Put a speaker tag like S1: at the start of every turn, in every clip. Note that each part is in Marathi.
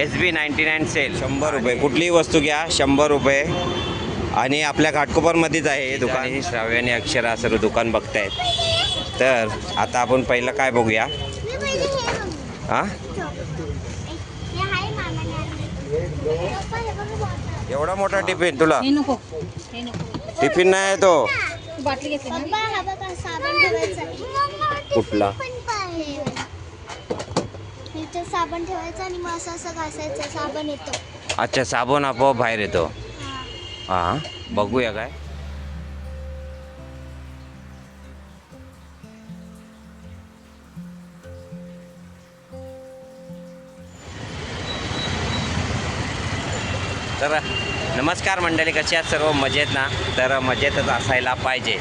S1: S B ninety nine sale. शंभर रुपये. कुठलीही वस्तू घ्या शंभर रुपये. आणि आपल्या घाटकोपरमध्येच आहे हे दुकान. आणि श्राव्य आणि अक्षरा सर्व दुकान बघतायत. तर आता आपण पहिलं काय बघूया? हां? एवढा मोठा टिफिन तुला?
S2: हे नको. हे नको.
S1: टिफिन नाही आहे तो.
S2: तू बाटली घेतली ना?
S3: साबण ठेवायचा
S1: कुठला?
S3: इथे साबण ठेवायचा आणि मग असं असं घासायचं साबण येतो.
S1: अच्छा साबण आपोआप बाहेर येतो.
S3: हा.
S1: हां. बघूया काय. तर नमस्कार मंडळी कशी आहात सर्व? मजेत ना? तर मजेतच असायला पाहिजे.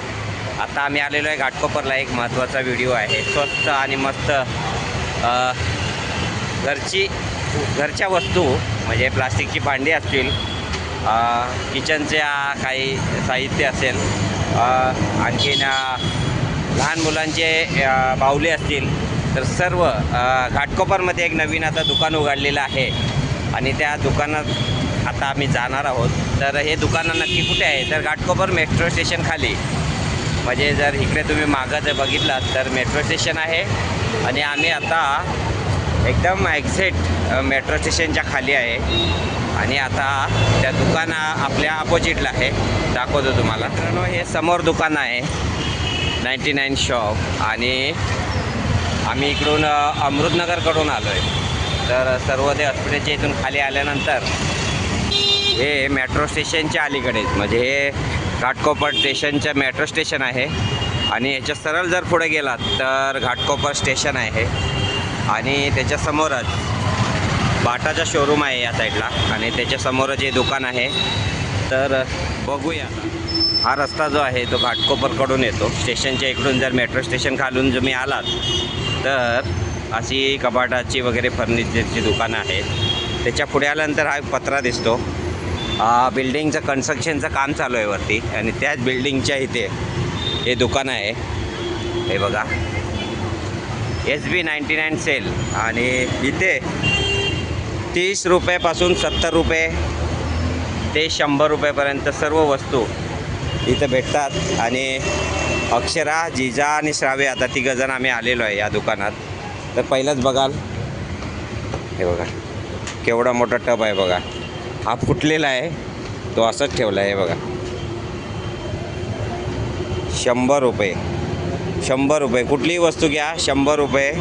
S1: आता आम्ही आलेलो आहे घाटकोपरला. एक महत्त्वाचा व्हिडिओ आहे. स्वस्त आणि मस्त घरची घरच्या वस्तू म्हणजे प्लास्टिकची भांडी असतील किचनच्या काही साहित्य असेल आणखीन लहान मुलांचे बाहुले असतील तर सर्व घाटकोपरमध्ये एक नवीन आता दुकान उघडलेलं आहे. आणि त्या दुकानात आता आम्ही जाणार आहोत. तर हे दुकानं नक्की कुठे आहे? तर घाटकोपर मेट्रो स्टेशन खाली. म्हणजे जर इकडे तुम्ही मागं जर बघितलात तर मेट्रो स्टेशन आहे. आणि आम्ही आता एकदम एक्झॅक्ट मेट्रो स्टेशनच्या खाली आहे. आणि आता त्या दुकान आपल्या अपोजिटला आहे. दाखवतो तुम्हाला. मित्रांनो हे समोर दुकान आहे. नाईन्टी नाईन शॉप आणि आम्ही इकडून अमृतनगरकडून आलो आहे तर सर्वोदय हॉस्पिटलच्या इथून खाली आल्यानंतर हे मेट्रो स्टेशनच्या अलीकडेच म्हणजे हे घाटकोपर स्टेशनच्या मेट्रो स्टेशन आहे. आणि याच्या सरळ जर पुढे गेलात तर घाटकोपर स्टेशन आहे. आणि त्याच्यासमोरच बाटाचा शोरूम आहे या साईडला आणि त्याच्यासमोरच हे दुकान आहे तर बघूया. हा रस्ता जो आहे तो घाटकोपरकडून येतो. स्टेशनच्या इकडून जर मेट्रो स्टेशन खालून तुम्ही आलात तर अशी कपाटाची वगैरे फर्निचरची दुकानं आहेत त्याच्या पुढे आल्यानंतर हा पत्रा दिसतो. बिल्डिंगचं कन्स्ट्रक्शनचं काम चालू आहे वरती. आणि त्याच बिल्डिंगच्या इथे हे दुकान आहे. हे बघा. S B ninety nine sale. आणि इथे तीस रुपयापासून सत्तर रुपये ते शंभर रुपयेपर्यंत सर्व वस्तू इथं भेटतात. आणि अक्षरा जिजा आणि श्रावे आता तिघंजण आम्ही आलेलो आहे या दुकानात. तर पहिलंच बघाल. हे बघा केवढा मोठा टब आहे बघा. हा फुटलेला आहे. तो असंच ठेवला आहे बघा. शंभर रुपये. शंभर रुपये. कुठलीही वस्तू घ्या शंभर रुपये.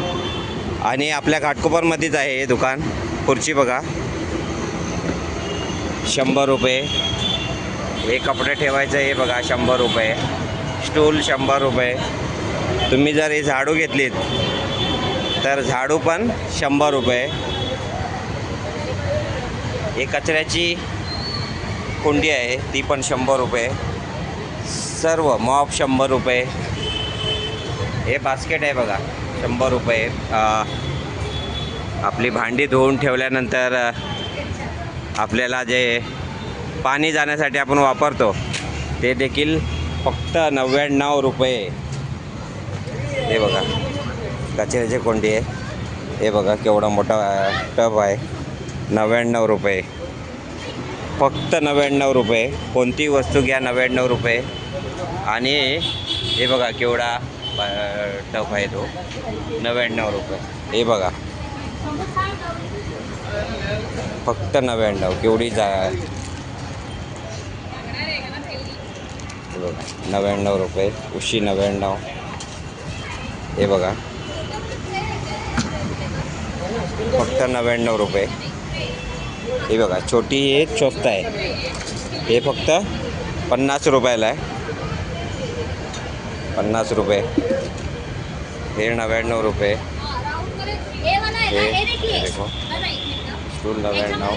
S1: आणि आपल्या घाटकोपरमध्येच आहे हे दुकान. खुर्ची बघा. शंभर रुपये. हे कपडे ठेवायचं हे बघा शंभर रुपये. स्टूल शंभर रुपये. तुम्ही जर हे झाडू घेतलीत तर झाडू पण शंभर रुपये. हे कचऱ्याची कुंडी आहे ती पण शंभर रुपये. सर्व मॉप शंभर रुपये. हे बास्केट आहे बघा शंभर रुपये. आपली भांडी धुवून ठेवल्यानंतर आपल्याला जे पाणी जाण्यासाठी आपण वापरतो ते देखील फक्त नव्याण्णव रुपये. हे बघा कचऱ्याची कोंडी आहे. हे बघा केवढा मोठा टब आहे. नव्याण्णव रुपये. फक्त नव्याण्णव रुपये. कोणती वस्तू घ्या नव्याण्णव रुपये. आणि हे बघा केवढा टफ आहे तो नव्याण्णव रुपये. हे बघा. फक्त नव्याण्णव. केवढी जा बघा नव्याण्णव रुपये. उशी नव्याण्णव. हे बघा. फक्त नव्याण्णव रुपये. हे बघा. छोटी एक स्वस्त आहे. हे फक्त पन्नास रुपयाला आहे. पन्नास रुपये. हे नव्याण्णव रुपये. हे देखो स्टूल नव्याण्णव.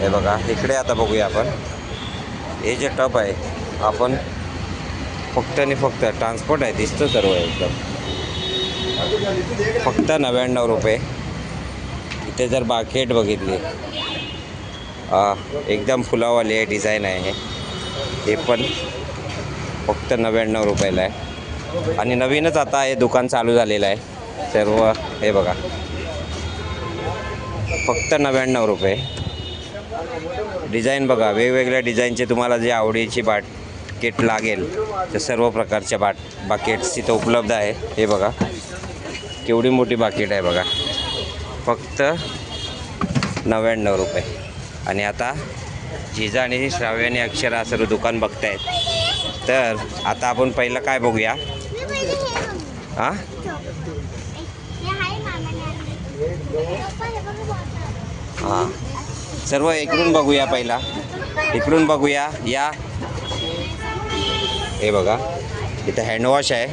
S1: हे बघा इकडे आता बघूया आपण. हे जे टप आहे आपण फक्त आणि फक्त ट्रान्सपोर्ट आहे दिसतं सर्व एकदम. फक्त नव्याण्णव रुपये. इथे जर बाकेट बघितली. एकदम फुलावाली आहे डिझाईन आहे हे पण फक्त नव्याण्णव रुपयाला आहे. आणि नवीनच आता हे दुकान चालू झालेलं आहे. सर्व हे बघा. फक्त नव्याण्णव रुपये. डिझाईन बघा वेगवेगळ्या डिझाईनचे तुम्हाला जे आवडीची बाट बाकेट लागेल तर सर्व प्रकारच्या बाट बाकेट्स इथं उपलब्ध आहे. हे बघा. केवढी मोठी बाकेट आहे बघा. फक्त नव्याण्णव रुपये. आणि आता जिजा आणि श्राव्याने अक्षरा सर्व दुकान बघतायत. तर आता आपण पहिलं काय बघूया?
S3: हे
S1: सर्व इकडून बघूया पहिला. इकडून बघूया. या. हे बघा. इथं हँडवॉश आहे.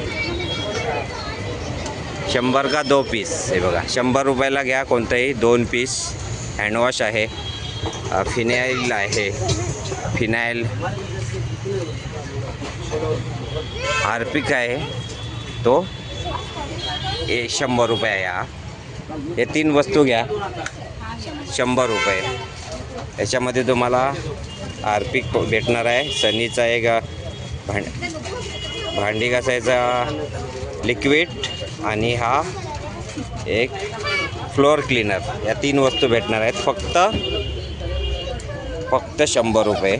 S1: शंभर का दो पीस हे बघा. शंभर रुपयाला घ्या कोणतंही. दोन पीस हँडवॉश आहे. फिनाईल आहे. फिनाईल हार्पिक आहे. तो. हे शंभर रुपये आहे हा हे तीन वस्तू घ्या. शंभर रुपये. याच्यामध्ये तुम्हाला आर्पिक भेटणार आहे. सनीचा एक भांड भांडी घासायचा लिक्विड आणि हा एक फ्लोअर क्लीनर. या तीन वस्तू भेटणार आहेत. फक्त फक्त शंभर रुपये.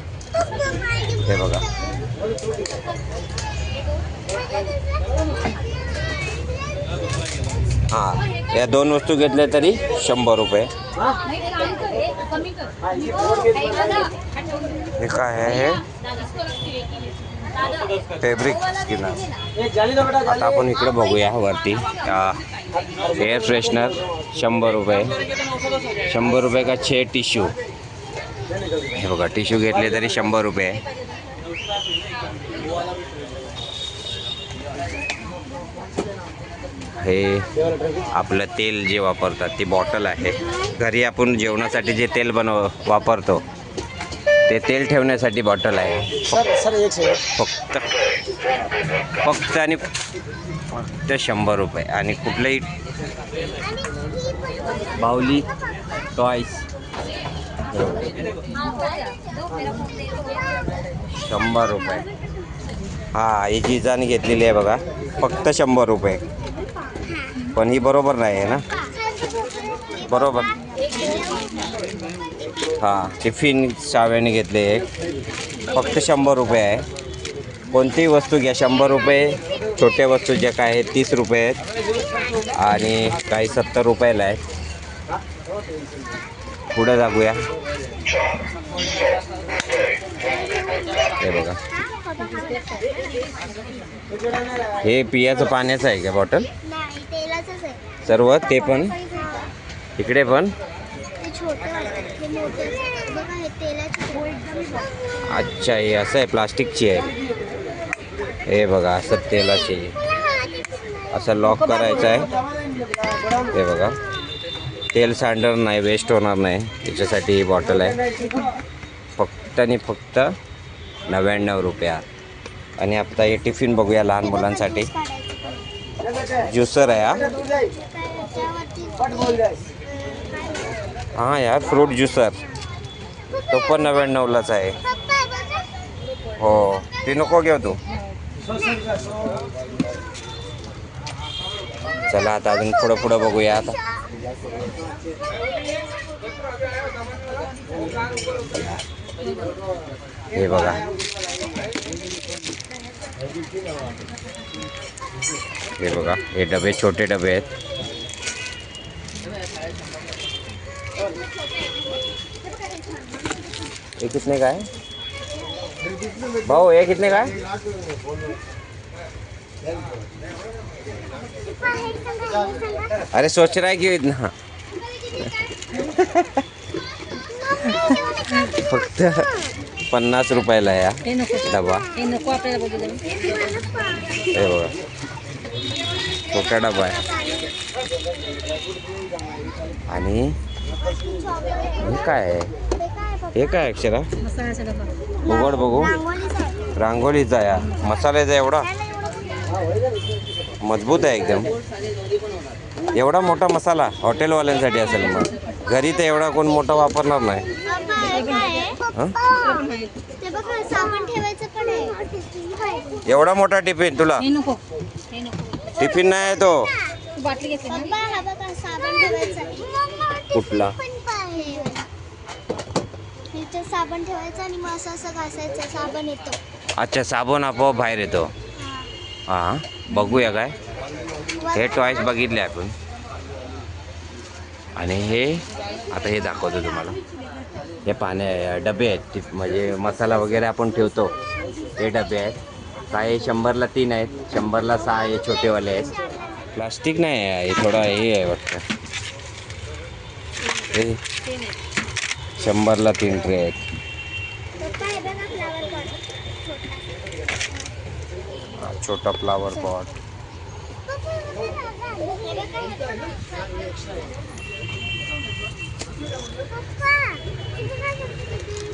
S1: हे बघा. हाँ, या दोन वस्तू घेतल्या तरी शंभर रुपये. हे काय आहे हे? फॅब्रिक स्किनर आता इकडे वरती. फ्रेशनर शंभर रुपये. शंभर रुपये का छे टिश्यू हे बघा टिश्यू घेतले रुपये. हे आपलं तेल जे वापरतात ती बॉटल आहे. घरी आपण जेवणासाठी जे तेल बनव वापरतो ते तेल ठेवण्यासाठी बॉटल आहे. फक्त फक्त आणि फक्त शंभर रुपये आणि कुठलंही बाहुली टॉईस शंभर रुपये. हा ही जिजाने घेतलेली आहे बघा फक्त शंभर रुपये. पण ही बरोबर नाही आहे ना? बरोबर. हां टिफिन शाव्याने घेतले एक. फक्त शंभर रुपये आहे. कोणतीही वस्तू घ्या शंभर रुपये. छोट्या वस्तू ज्या काय आहेत तीस रुपये आहेत. आणि काही सत्तर रुपयाला आहेत. पुढे जागूया हे बघा. हे पियाचं पाण्याचं आहे का बॉटल? सर्व ते पण. इकडे पण.
S3: हे हे
S1: अच्छा हे असं आहे प्लास्टिकची आहे. हे बघा असं तेलाची. असं लॉक करायचं आहे. हे बघा. तेल सांडणार नाही वेस्ट होणार नाही. त्याच्यासाठी ही बॉटल आहे. फक्त आणि फक्त नव्याण्णव रुपयात आणि आता हे टिफिन बघूया लहान मुलांसाठी. ज्युसर आहे हा? हां यार फ्रूट ज्युसर तो पण नव्याण्णवलाच आहे. हो. ते नको घेऊ तू. चला आता अजून पुढं पुढं बघूया आता. हे बघा. हे बघा हे डबे छोटे डबे आहेत. ये कितने का है भाऊ ये कितने का है अरे सोच रहा है कि इतना? फक्त पन्नास रुपयाला
S2: नको.
S1: डबा.
S2: हे बघू
S1: छोटा डबा आहे. आणि हे काय आहे? हे काय अक्षरा? उघड बघू. रांगोळीचा हा. मसाल्याचा एवढा? मजबूत आहे एकदम. एवढा मोठा मसाला हॉटेलवाल्यांसाठी असेल मग. घरी तर एवढा कोण मोठा वापरणार नाही. एवढा मोठा टिफिन तुला? टिफिन नाही आहे तो. कुठला?
S3: साबण ठेवायचा आणि मग असं असं घासायचं साबण येतो.
S1: अच्छा साबण आपोआप बाहेर येतो.
S3: हां.
S1: बघूया काय. हे टॉयस बघितले आपण. आणि हे आता हे दाखवतो तुम्हाला. हे पाण्या डबे आहेत. म्हणजे मसाला वगैरे आपण ठेवतो. हे डबे आहेत. काय शंभरला तीन आहेत. शंभरला सहा हे छोटेवाले आहेत. प्लास्टिक नाही आहे. हे थोडं हे आहे वाटतं. हे शंभरला तीन ट्रे आहेत. छोटा फ्लावर पॉट.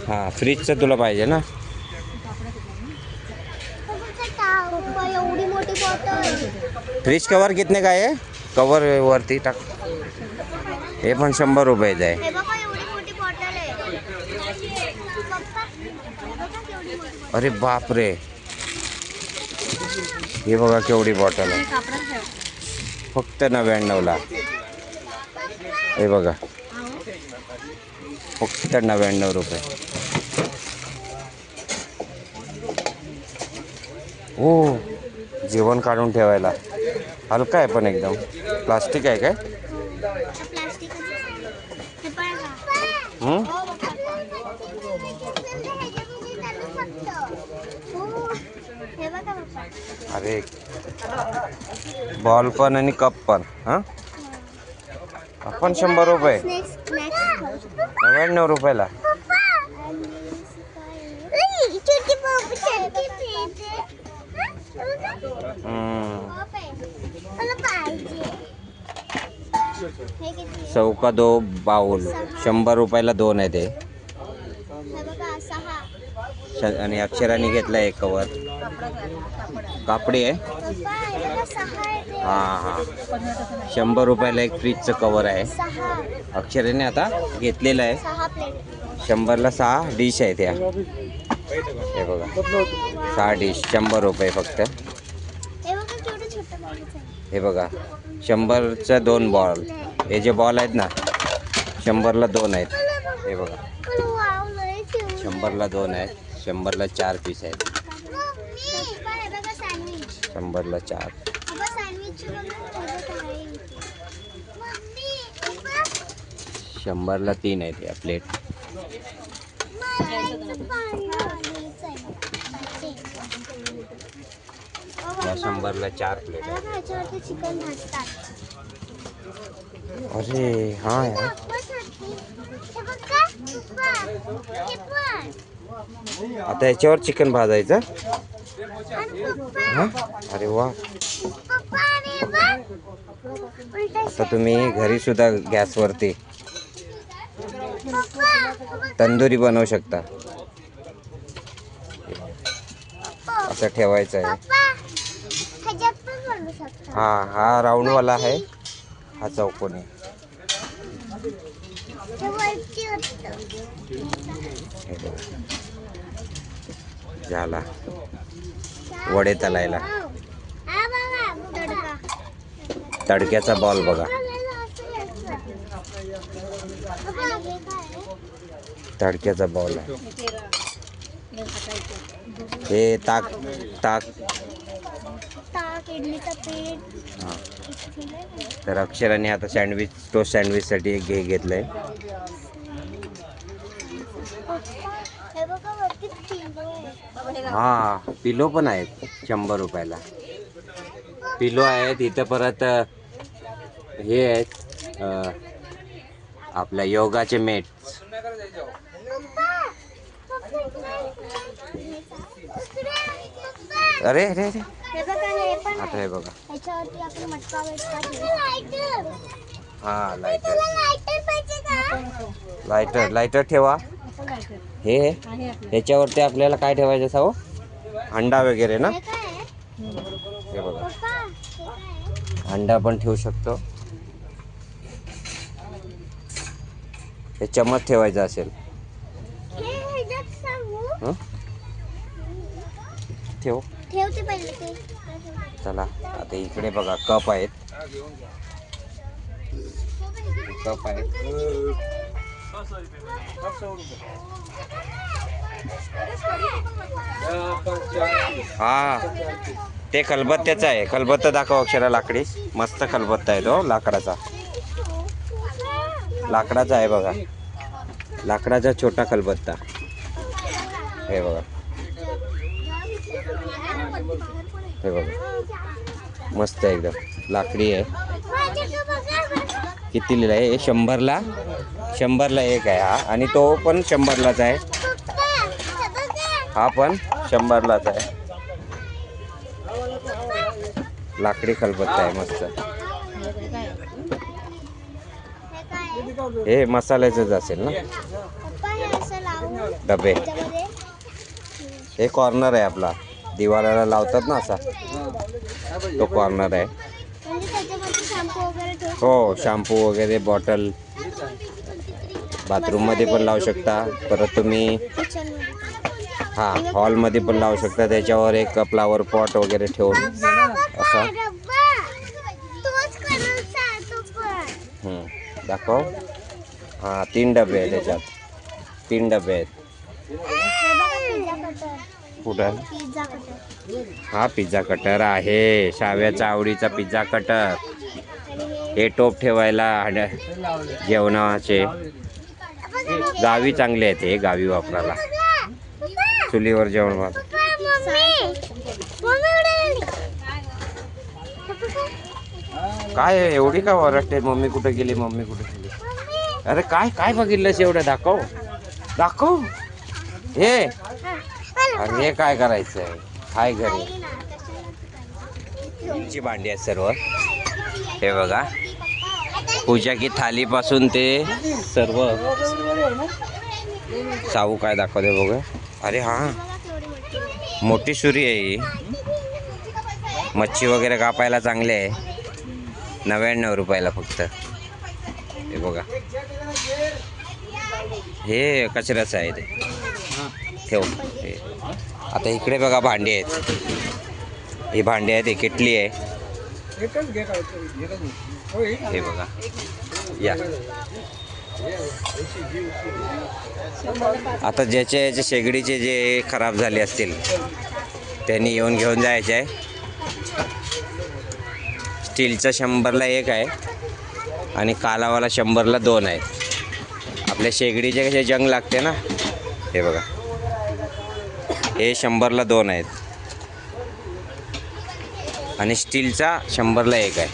S1: हाँ फ्रीजचं तुला पाहिजे ना. फ्रीज कवर कितने का आहे कवर वरती टाक. हे पण शंभर रुपयाचं आहे
S3: हे हे
S1: अरे बाप रे हे बघा केवढी बॉटल
S2: हे
S1: फक्त नव्याण्णवला. हे बघा. फक्त नव्याण्णव रुपये. हो जेवण काढून ठेवायला. हलका आहे पण एकदम. प्लास्टिक आहे काय? अरे बॉल पण आणि कप पण हां? आपण शंभर रुपये. नव्याण्णव रुपयाला. चौका दो बाउल. शंभर रुपयाला दोन आहे ते. आणि अक्षराने घेतला एक कवर
S2: कापड
S1: आहे.
S3: हे
S1: हां. शंभर रुपयाला एक फ्रीजचं कवर आहे. अक्षराने आता घेतलेलं आहे. शंभरला सहा डिश आहे त्या हे बघा. सहा डिश शंभर रुपये फक्त.
S3: हे बघा
S1: शंभरचं दोन बॉल हे जे बॉल आहेत ना शंभरला दोन आहेत. हे बघा. शंभरला दोन आहेत. शंभरला चार पीस आहेत. शंभरला चार
S3: पप्पा सँडविच बघा केवढं काय आहे इथे. मम्मी, पप्पा,
S1: शंभरला तीन आहेत या प्लेट या शंभरला चार प्लेट आहेत. अरे हां यार आता याच्यावर चिकन भाजायचं? हां? अरे वा. आता तुम्ही घरी सुद्धा गॅसवरती तंदुरी बनवू शकता. असं ठेवायचं आहे. हा हा राऊंडवाला आहे. हा चौकोनी. झाला. वडे तलायला. तडक्याचा बॉल बघा
S3: आणि हे काय आहे?
S1: तडक्याचा बॉल आहे.
S2: हे
S1: ताक ताक. हां. तर अक्षराने आता सँडविच टोस्ट सँडविचसाठी एक घे घेतलं आहे.
S3: हे पिलो
S1: पण आहेत शंभर रुपयाला. पिलो आहेत इथं परत हे आहेत आपल्या योगाचे मेट अरे अरे अरे.
S3: हे हे
S1: आता हे बघा. हां लायटर
S3: लायटर का?
S1: लायटर लायटर ठेवा. हे ह्याच्यावरती आपल्याला काय ठेवायचं सावं अंडा वगैरे ना?
S3: हे
S1: बघा. अंडा पण ठेवू शकतो. हे चमच ठेवायचं असेल? ठेव.
S3: ठेवते पहिले ते.
S1: चला आता इकडे बघा कप आहेत. कप आहेत. हा ते खलबत्त्याचं आहे. खलबत्ता दाखव अक्षरा लाकडी. मस्त खलबत्ता आहे तो हो, लाकडाचा. लाकडाचा आहे बघा. लाकडाचा छोटा खलबत्ता. हे बघा. हे बघा. मस्त आहे एकदम. लाकडी आहे. किती लिहिलं आहे हे शंभरला? शंभरला एक आहे हा. आणि तो पण शंभरलाच आहे. हा पण शंभरलाच आहे. लाकडी खलबत्ता आहे मस्त. हे मसाल्याचंच असेल ना? डबे. हे कॉर्नर आहे आपला. दिवाळाला लावतात ना असा. तो कॉर्नर आहे. हो शॅम्पू वगैरे बॉटल बाथरूममध्ये पण लावू शकता. परत तुम्ही हां हॉलमध्ये पण लावू शकता. त्याच्यावर एक फ्लावर पॉट वगैरे ठेवून. असा. दाखव. हां तीन डबे आहेत त्याच्यात. तीन डबे आहेत. कुठं? हा पिझ्झा कटर आहे. शाव्याचा आवडीचा पिझ्झा कटर. हे टोप ठेवायला जेवणाचे. गावी चांगले आहेत हे गावी वापरायला. चुलीवर जेवण काय एवढी का ओरडते? मम्मी कुठे गेली? मम्मी कुठे गेली? अरे काय काय बघितलंस एवढं? दाखव. दाखव. हे अरे हे काय करायचं आहे हाय घरी. तुमची भांडी आहेत सर्व हे बघा. पूजा की थालीपासून ते सर्व. साऊ काय दाखवते बघा. अरे हां. मोठी सुरी आहे ही. मच्छी वगैरे कापायला चांगली आहे. नव्याण्णव रुपयाला फक्त. हे बघा. हे कचऱ्याचं आहे ते. ठेवून हे. आता इकडे बघा भांडी आहेत. ही भांडी आहेत ही किटली आहे. हे बघा. या. आता ज्याचे याचे शेगडीचे जे खराब झाले असतील त्यांनी येऊन घेऊन जायचे आहे. स्टीलचं शंभरला एक आहे आणि कालावाला शंभरला दोन आहे. आपल्या शेगडीचे कसे जंग लागते ना? हे बघा. हे शंभरला दोन आहेत. आणि स्टीलचा शंभरला एक आहे.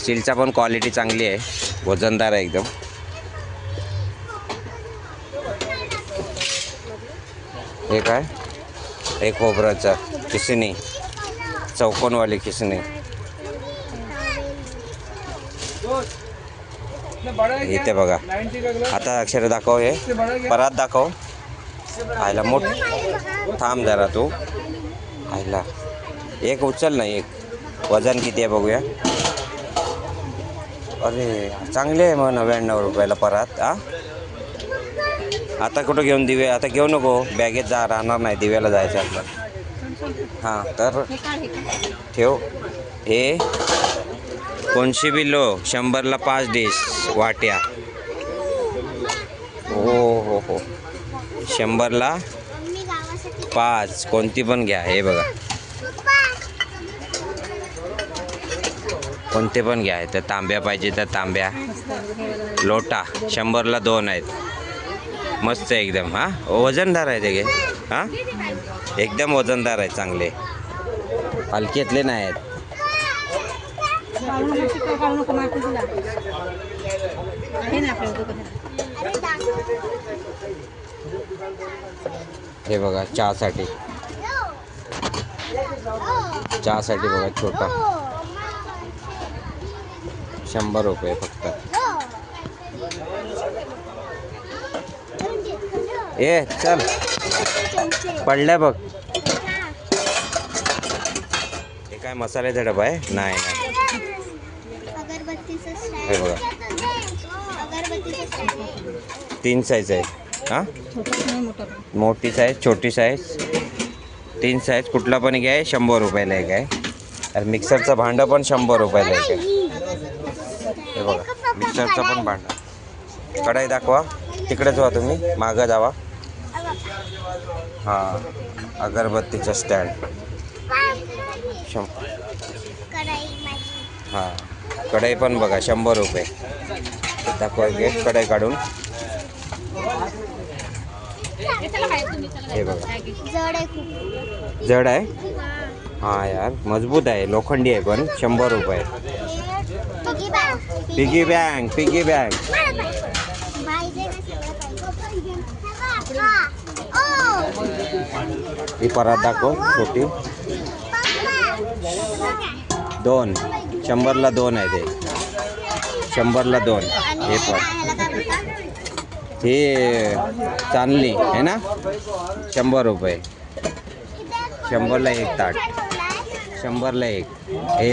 S1: स्टीलचा पण क्वालिटी चांगली आहे. वजनदार आहे एकदम. हे काय? हे खोबऱ्याचा खिसणी. चौकोनवाली खिसणी. इथे बघा. आता अक्षर दाखव हे. परत दाखव. आयला मोठ थांब जरा तू. आयला. एक उचल ना एक. वजन किती आहे बघूया. अरे चांगले आहे मग नव्याण्णव रुपयाला परत आ? आता कुठं घेऊन दिवे? आता घेऊ नको. बॅगेत जा राहणार नाही. दिव्याला जायचं आपलं हां तर ठेव. हे कोणशी बिलो? शंभरला पाच डिश. वाट्या. हो हो हो. शंभरला
S3: मम्मी गावासाठी
S1: पाच. कोणती पण घ्या हे बघा. कोणते पण घ्या तर तांब्या पाहिजे तर तांब्या. लोटा शंभरला दोन आहेत. मस्त आहे एकदम हां? वजनदार आहे ते घे. हां? एकदम वजनदार आहे चांगले. हलक्यातले नाही आहेत.
S2: हे ना.
S1: हे बघा चहासाठी. चहासाठी बघा छोटा. शंभर रुपये फक्त. ए चल. पडल्या बघ. हे काय मसाल्याचा डबा आहे? नाही नाही.
S3: अगरबत्तीचं
S1: हे बघा. तीन साईज आहे. हां?
S2: मोठी
S1: साईज छोटी साईज तीन साईज कुठला पण घ्याय शंभर रुपयाला एक आहे. अरे मिक्सरचं भांडं पण शंभर रुपयाला एक आहे. हे बघा मिक्सरचं पण भांडं. कढाई दाखवा. तिकडेच व्हा तुम्ही मागं जावा. हां अगरबत्तीचं स्टँड शं हां कढई पण बघा शंभर रुपये. दाखवा घे कढई काढून. हे बघा.
S3: जड आहे खूप.
S1: जड आहे? हां. यार मजबूत आहे लोखंडी आहे पण शंभर रुपये.
S3: पिगी बँक
S1: पिगी बँक ही परत दाखव छोटी. दोन. शंभरला दोन आहे ते. शंभरला दोन. हे पण हे चांदली आहे ना? शंभर रुपये. शंभरला एक ताट. शंभरला एक. हे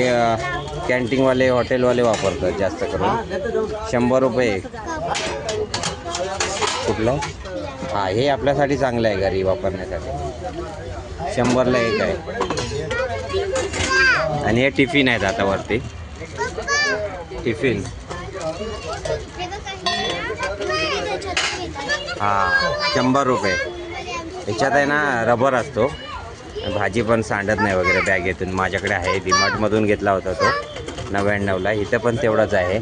S1: कॅन्टीनवाले हॉटेलवाले वापरतात जास्त करून. शंभर रुपये एक. कुठलं? हां हे आपल्यासाठी चांगलं आहे घरी वापरण्यासाठी. शंभरला एक आहे. आणि हे टिफिन आहेत आता वरती. टिफिन. हां शंभर रुपये. याच्यात आहे ना रबर असतो. भाजी पण सांडत नाही वगैरे बॅगेतून माझ्याकडे आहे डिमार्टमधून घेतला होता तो. नव्याण्णवला. इथं पण तेवढंच आहे.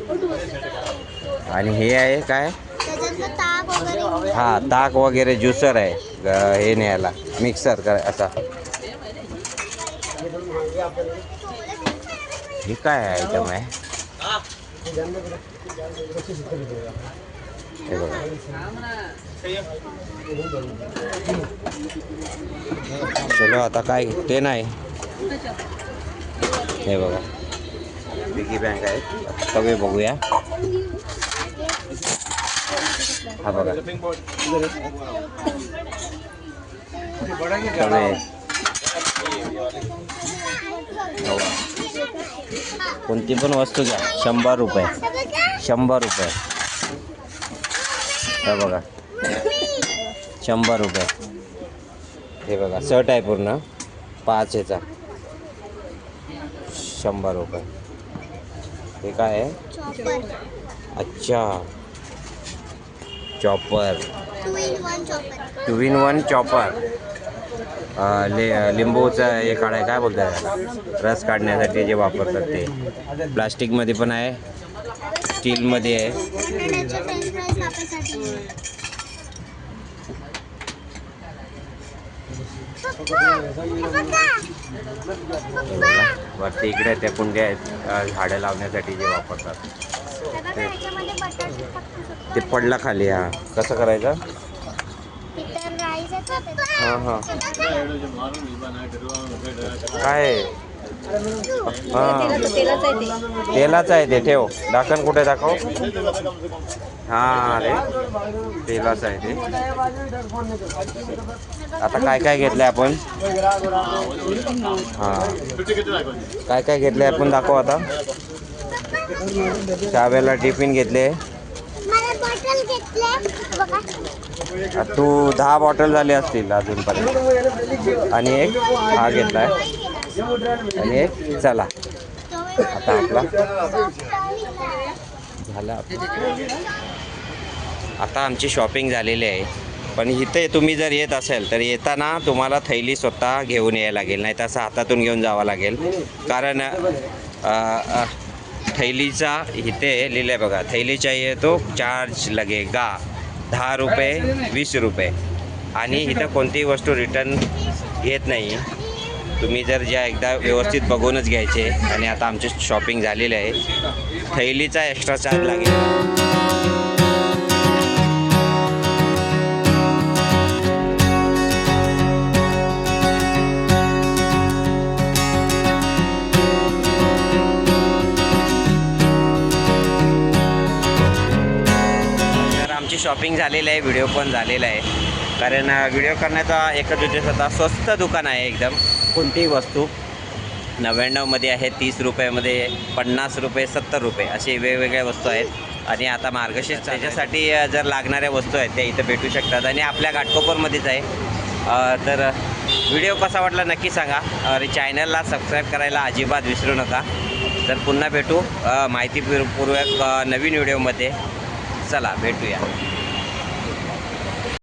S1: आणि हे आहे काय? हां ताक वगैरे ज्युसर आहे. ग- हे न्यायला. मिक्सर कर असा. हे काय आहे आयटम आहे? हे बघा. चलो आता काय? ते नाही हे बघा. पिगी बँक आहे. तवे बघूया. हा बघा. कोणती पण वस्तू घ्या. शंभर रुपये. शंभर रुपये. हे बघा. शंभर रुपये. हे बघा शर्ट आहे पूर्ण. पाच याचा. शंभर रुपये. हे काय आहे? अच्छा. Chopper.
S3: Two in one chopper.
S1: ले लिंबूचं हे काढाय काय बोलतात त्याला? रस काढण्यासाठी जे वापरतात ते. प्लास्टिकमध्ये पण आहे. स्टीलमध्ये आहे. वरती इकडे त्या कुंड्या आहेत झाडं लावण्यासाठी जे वापरतात. ते पडला खाली हा. कसं करायचं? हां हां. काय? हां.
S2: तेलाचं आहे ते.
S1: तेलाचं आहे ते ठेव. दाखन कुठे दाखव? हां रे तेलाचं आहे ते आता काय काय घेतलंय आपण हां काय काय घेतलंय आपण दाखव आता शाव्याला टिफिन घेतले तू दहा बॉटल झाले असतील अजूनपर्यंत आणि एक हा घेतलाय आणि एक चला आता आपला झाला आता आमची शॉपिंग झालेली आहे. पण इथे तुम्ही जर येत असेल तर येताना तुम्हाला थैली स्वतः घेऊन यायला लागेल. नाही तसं हातातून घेऊन जावं लागेल. कारण थैलीचा इथे लिहिलं आहे बघा थैलीचा येतो चार्ज लगेगा दहा रुपये वीस रुपये. आणि इथं कोणतीही वस्तू रिटर्न घेत नाही. तुम्ही जर ज्या एकदा व्यवस्थित बघूनच घ्यायचे आणि आता आमची शॉपिंग झालेली आहे. थैलीचा एक्स्ट्रा चार्ज लागेल. शॉपिंग झालेली आहे व्हिडिओ पण झालेला आहे. कारण व्हिडिओ करण्याचा एकच उद्देश होता स्वस्त दुकान आहे एकदम. कोणतीही वस्तू नव्याण्णवमध्ये आहे तीस रुपयामध्ये पन्नास रुपये सत्तर रुपये असे वेगवेगळ्या वस्तू आहेत. आणि आता मार्गशीर्ष त्याच्यासाठी जर लागणाऱ्या वस्तू आहेत त्या इथं भेटू शकतात. आणि आपल्या घाटकोपरमध्येच आहे. तर व्हिडिओ कसा वाटला नक्की सांगा. आणि चॅनलला सबस्क्राईब करायला अजिबात विसरू नका. तर पुन्हा भेटू माहितीपूर्वक नवीन व्हिडिओमध्ये चला भेटूया.